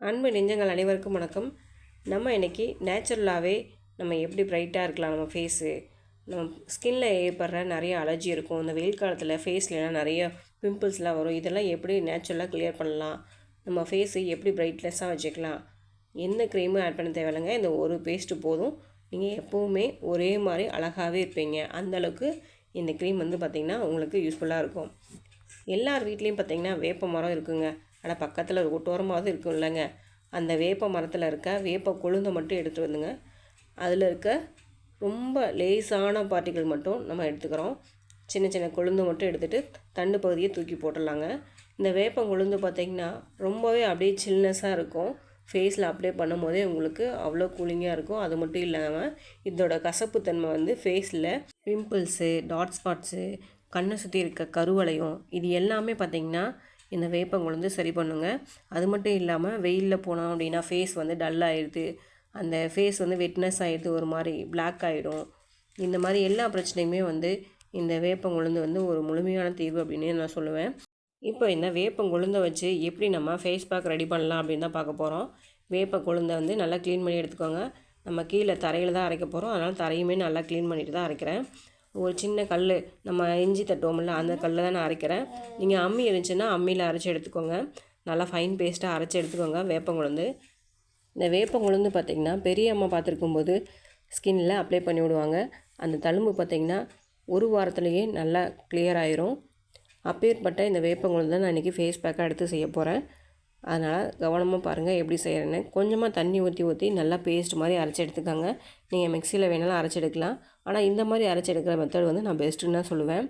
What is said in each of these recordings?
அன்பு நெஞ்சங்கள் அனைவருக்கும் வணக்கம். நம்ம இன்றைக்கி நேச்சுரலாகவே நம்ம எப்படி ப்ரைட்டாக இருக்கலாம் நம்ம ஃபேஸு நம்ம ஸ்கின்ல ஏற்படுற நிறைய அலர்ஜி இருக்கும். இந்த வெயில் காலத்தில் ஃபேஸ்லலாம் நிறைய பிம்பிள்ஸ்லாம் வரும். இதெல்லாம் எப்படி நேச்சுரலாக கிளியர் பண்ணலாம்? நம்ம ஃபேஸு எப்படி ப்ரைட்னஸ்ஸாக வச்சுக்கலாம்? எந்த க்ரீமும் ஆட் பண்ண தேவையில்லைங்க. இந்த ஒரு பேஸ்ட்டு போதும். நீங்கள் எப்போவுமே ஒரே மாதிரி அழகாகவே இருப்பீங்க. அந்தளவுக்கு இந்த க்ரீம் வந்து பார்த்திங்கன்னா உங்களுக்கு யூஸ்ஃபுல்லாக இருக்கும். எல்லார் வீட்லேயும் பார்த்திங்கன்னா வேப்ப மரம் இருக்குங்க. ஆனால் பக்கத்தில் ஒரு ஒட்டோரமாவது இருக்கும் இல்லைங்க. அந்த வேப்ப மரத்தில் இருக்க வேப்ப கொழுந்தை மட்டும் எடுத்து வந்துங்க. அதில் இருக்க ரொம்ப லேசான பார்ட்டிகள் மட்டும் நம்ம எடுத்துக்கிறோம். சின்ன சின்ன கொழுந்து மட்டும் எடுத்துகிட்டு தண்டு பகுதியை தூக்கி போட்டுடலாங்க. இந்த வேப்பம் கொழுந்து பார்த்திங்கன்னா ரொம்பவே அப்படியே சில்னஸாக இருக்கும். ஃபேஸில் அப்ளை பண்ணும் போதே உங்களுக்கு அவ்வளோ கூலிங்காக இருக்கும். அது மட்டும் இல்லாமல் இதோட கசப்புத்தன்மை வந்து ஃபேஸில் பிம்பிள்ஸு டாட் ஸ்பாட்ஸு கண்ணை சுற்றி இருக்க கருவளையம் இது எல்லாமே பார்த்திங்கன்னா இந்த வேப்பங்குழுந்து சரி பண்ணுங்க. அது மட்டும் இல்லாமல் வெயிலில் போனோம் அப்படின்னா ஃபேஸ் வந்து டல் ஆகிடுது அந்த ஃபேஸ் வந்து வெட்னஸ் ஆகிடுது ஒரு மாதிரி பிளாக் ஆகிடும் இந்த மாதிரி எல்லா பிரச்சனையுமே வந்து இந்த வேப்பங்குழுந்து வந்து ஒரு முழுமையான தீர்வு அப்படின்னு நான் சொல்லுவேன். இப்போ இந்த வேப்பங்குழுந்தை வச்சு எப்படி நம்ம ஃபேஸ் பேக் ரெடி பண்ணலாம் அப்படின்னு தான் பார்க்க போகிறோம் வேப்ப வந்து நல்லா க்ளீன் பண்ணி எடுத்துக்கோங்க. நம்ம கீழே தரையில் தான் அரைக்க போகிறோம் அதனால் தரையுமே நல்லா க்ளீன் பண்ணிட்டு தான் அரைக்கிறேன். ஒரு சின்ன கல் நம்ம இஞ்சி தட்டுவோம்ல அந்த கல்லில் தான் நான் அரைக்கிறேன். நீங்கள் அம்மி இருந்துச்சுன்னா அம்மியில் அரைச்சி எடுத்துக்கோங்க. நல்லா ஃபைன் பேஸ்ட்டாக அரைச்சி எடுத்துக்கோங்க வேப்பங்குழந்து இந்த வேப்பங்குழந்து பார்த்திங்கன்னா பெரிய அம்மா பார்த்துருக்கும் போது ஸ்கின்னில் அப்ளை பண்ணி விடுவாங்க. அந்த தழும்பு பார்த்திங்கன்னா ஒரு வாரத்துலேயே நல்லா கிளியர் ஆயிரும். அப்பேற்பட்ட இந்த வேப்பங்குழந்து தான் நான் இன்றைக்கி ஃபேஸ் பேக்காக எடுத்து செய்ய போகிறேன் அதனால் கவனமாக பாருங்கள் எப்படி செய்கிறேன்னு கொஞ்சமாக தண்ணி ஊற்றி ஊற்றி நல்லா பேஸ்ட் மாதிரி அரைச்சி எடுத்துக்கோங்க. நீங்கள் மிக்சியில் வேணாலும் அரைச்சி எடுக்கலாம். ஆனால் இந்த மாதிரி அரைச்சி எடுக்கிற மெத்தட் வந்து நான் பெஸ்ட்டுன்னு தான் சொல்லுவேன்.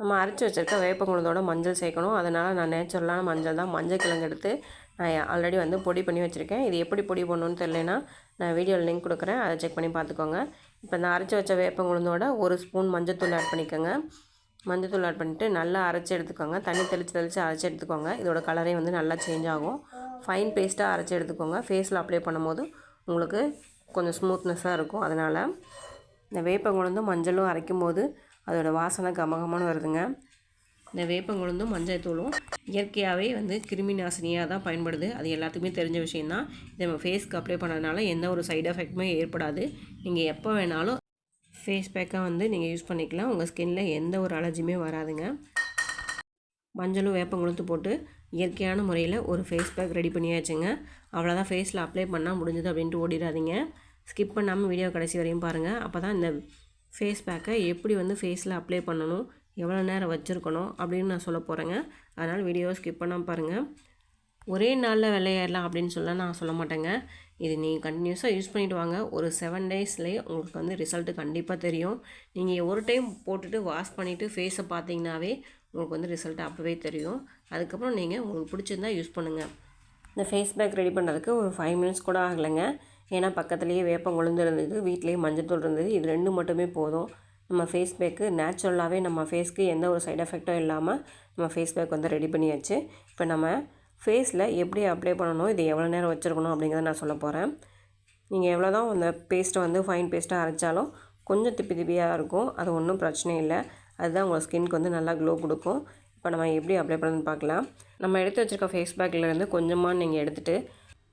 நம்ம அரைச்சி வச்சுருக்க வேப்பங்குளத்தோட மஞ்சள் சேர்க்கணும். அதனால் நான் நேச்சுரலான மஞ்சள் தான் மஞ்சள் கிழங்கு எடுத்து நான் ஆல்ரெடி வந்து பொடி பண்ணி வச்சுருக்கேன். இது எப்படி பொடி பண்ணணும்னு தெரிலனா நான் வீடியோவில் லிங்க் கொடுக்குறேன். அதை செக் பண்ணி பார்த்துக்கோங்க. இப்போ நான் அரைச்சி வச்ச வேப்பங்குழுந்தோட ஒரு ஸ்பூன் மஞ்சத்தூள் ஆட் பண்ணிக்கோங்க. மஞ்சத்தூள் ஆட் பண்ணிவிட்டு நல்லா அரைச்சி எடுத்துக்கோங்க. தண்ணி தெளித்து தெளித்து அரைச்சி எடுத்துக்கோங்க. இதோட கலரே வந்து நல்லா சேஞ்ச் ஆகும். ஃபைன் பேஸ்ட்டாக அரைச்சி எடுத்துக்கோங்க. ஃபேஸில் அப்ளை பண்ணும்போது உங்களுக்கு கொஞ்சம் ஸ்மூத்னஸாக இருக்கும். அதனால் இந்த வேப்பங்குழுந்தும் மஞ்சளும் அரைக்கும் போது அதோடய வாசனை கமகமான வருதுங்க. இந்த வேப்பங்குழுந்தும் மஞ்சள் தூளும் இயற்கையாகவே வந்து கிருமி நாசினியாக தான் பயன்படுது. அது எல்லாத்துக்குமே தெரிஞ்ச விஷயந்தான் இதை நம்ம ஃபேஸ்க்கு அப்ளை பண்ணதுனால எந்த ஒரு சைடு எஃபெக்ட்டுமே ஏற்படாது. நீங்கள் எப்போ வேணாலும் ஃபேஸ் பேக்காக வந்து நீங்கள் யூஸ் பண்ணிக்கலாம். உங்கள் ஸ்கின்ல எந்த ஒரு அலர்ஜியுமே வராதுங்க. மஞ்சளும் வேப்பங்குழுத்து போட்டு இயற்கையான முறையில் ஒரு ஃபேஸ் பேக் ரெடி பண்ணியாச்சுங்க. அவ்வளோதான் ஃபேஸில் அப்ளை பண்ணால் முடிஞ்சது அப்படின்ட்டு ஓடிடாதீங்க. ஸ்கிப் பண்ணாமல் வீடியோ கடைசி வரையும் பாருங்கள் அப்போ தான் இந்த ஃபேஸ் பேக்கை எப்படி வந்து ஃபேஸில் அப்ளை பண்ணணும் எவ்வளோ நேரம் வச்சுருக்கணும் அப்படின்னு நான் சொல்ல போகிறேங்க அதனால் வீடியோவை ஸ்கிப் பண்ணாமல் பாருங்கள் ஒரே நாளில் விளையாடலாம் அப்படின்னு சொல்ல நான் சொல்ல மாட்டேங்க. இது நீங்கள் கண்டினியூஸாக யூஸ் பண்ணிவிட்டு வாங்க. ஒரு செவன் டேஸ்லேயே உங்களுக்கு வந்து ரிசல்ட்டு கண்டிப்பாக தெரியும். நீங்கள் ஒரு டைம் போட்டுட்டு வாஷ் பண்ணிவிட்டு ஃபேஸை பார்த்தீங்கன்னாவே உங்களுக்கு வந்து ரிசல்ட் அப்போவே தெரியும். அதுக்கப்புறம் நீங்கள் உங்களுக்கு பிடிச்சிருந்தா யூஸ் பண்ணுங்கள் இந்த ஃபேஸ் பேக் ரெடி பண்ணுறதுக்கு ஒரு ஃபைவ் மினிட்ஸ் கூட ஆகலைங்க. ஏன்னா பக்கத்துலேயே வேப்பம் கொழுந்து இருந்தது வீட்லேயே மஞ்சத்தூள் இருந்தது. இது ரெண்டு மட்டுமே போதும். நம்ம ஃபேஸ் பேக்கு நேச்சுரலாகவே நம்ம ஃபேஸ்க்கு எந்த ஒரு சைட் எஃபெக்டும் இல்லாமல் நம்ம ஃபேஸ் பேக் வந்து ரெடி பண்ணியாச்சு. இப்போ நம்ம ஃபேஸில் எப்படி அப்ளை பண்ணணும் இது எவ்வளோ நேரம் வச்சுருக்கணும் அப்படிங்கிறத நான் சொல்ல போகிறேன் நீங்கள் எவ்வளோ தான் அந்த பேஸ்ட்டை வந்து ஃபைன் பேஸ்ட்டாக அரைச்சாலும் கொஞ்சம் திப்பி திப்பியாக இருக்கும். அது ஒன்றும் பிரச்சனை இல்லை. அதுதான் உங்கள் ஸ்கின்க்கு வந்து நல்லா க்ளோ கொடுக்கும். இப்போ நம்ம எப்படி அப்ளை பண்ணணும்னு பார்க்கலாம் நம்ம எடுத்து வச்சுருக்க ஃபேஸ் பேக்கிலேருந்து கொஞ்சமாக நீங்கள் எடுத்துகிட்டு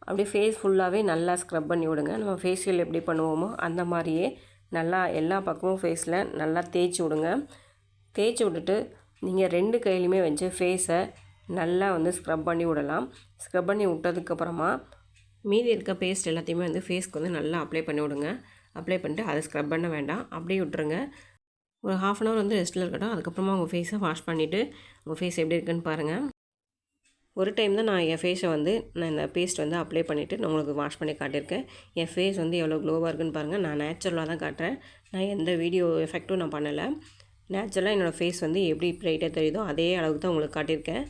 அப்படியே ஃபேஸ் ஃபுல்லாகவே நல்லா ஸ்க்ரப் பண்ணி விடுங்க. நம்ம ஃபேஷியல் எப்படி பண்ணுவோமோ அந்த மாதிரியே நல்லா எல்லா பக்கமும் ஃபேஸில் நல்லா தேய்ச்சி விடுங்க. தேய்ச்சி விட்டுட்டு நீங்கள் ரெண்டு கையிலையுமே வச்சு ஃபேஸை நல்லா வந்து ஸ்க்ரப் பண்ணி விடலாம். ஸ்க்ரப் பண்ணி விட்டதுக்கப்புறமா மீதி இருக்க பேஸ்ட் எல்லாத்தையுமே வந்து ஃபேஸ்க்கு வந்து நல்லா அப்ளை பண்ணி விடுங்க. அப்ளை பண்ணிட்டு அதை ஸ்க்ரப் பண்ண வேண்டாம். அப்படியே விட்டுருங்க. ஒரு ஹாஃப் அன் ஹவர் வந்து ரெஸ்ட்டில் இருக்கட்டும். அதுக்கப்புறமா உங்கள் ஃபேஸை வாஷ் பண்ணிவிட்டு உங்கள் ஃபேஸ் எப்படி இருக்குன்னு பாருங்கள் ஒரு டைம் தான் நான் என் ஃபேஸை வந்து நான் இந்த பேஸ்ட் வந்து அப்ளை பண்ணிவிட்டு நான் உங்களுக்கு வாஷ் பண்ணி காட்டியிருக்கேன். என் ஃபேஸ் வந்து எவ்வளோ க்ளோவாக இருக்குன்னு பாருங்கள் நான் நேச்சுரலாக தான் காட்டுறேன். நான் எந்த வீடியோ எஃபெக்ட்டும் நான் பண்ணலை. நேச்சுரலாக என்னோடய ஃபேஸ் வந்து எப்படி ப்ரைட்டாக தெரியுதோ அதே அளவுக்கு தான் உங்களுக்கு காட்டியிருக்கேன்.